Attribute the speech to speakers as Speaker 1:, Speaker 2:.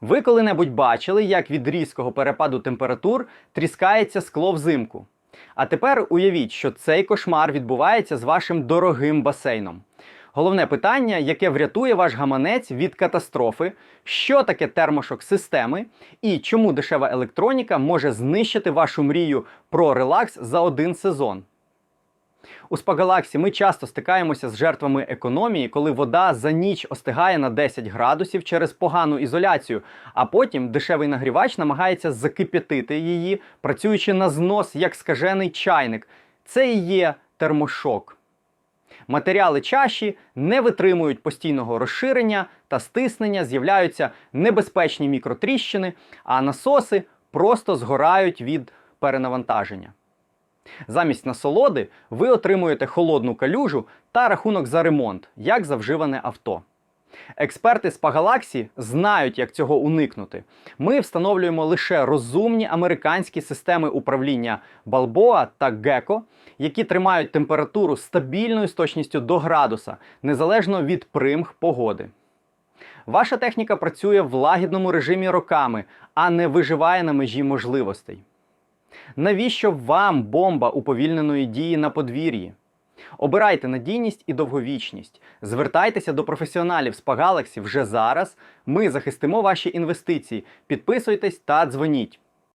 Speaker 1: Ви коли-небудь бачили, як від різкого перепаду температур тріскається скло взимку? А тепер уявіть, що цей кошмар відбувається з вашим дорогим басейном. Головне питання, яке врятує ваш гаманець від катастрофи, що таке термошок системи і чому дешева електроніка може знищити вашу мрію про релакс за один сезон. У Спагалаксі ми часто стикаємося з жертвами економії, коли вода за ніч остигає на 10 градусів через погану ізоляцію, а потім дешевий нагрівач намагається закип'ятити її, працюючи на знос як скажений чайник. Це і є термошок. Матеріали чаші не витримують постійного розширення та стиснення, з'являються небезпечні мікротріщини, а насоси просто згорають від перенавантаження. Замість насолоди ви отримуєте холодну калюжу та рахунок за ремонт, як за вживане авто. Експерти з Пагалаксі знають, як цього уникнути. Ми встановлюємо лише розумні американські системи управління Balboa та Gecko, які тримають температуру стабільною з точністю до градуса, незалежно від примх погоди. Ваша техніка працює в лагідному режимі роками, а не виживає на межі можливостей. Навіщо вам бомба уповільненої дії на подвір'ї? Обирайте надійність і довговічність. Звертайтеся до професіоналів з Pagalaxy вже зараз. Ми захистимо ваші інвестиції. Підписуйтесь та дзвоніть.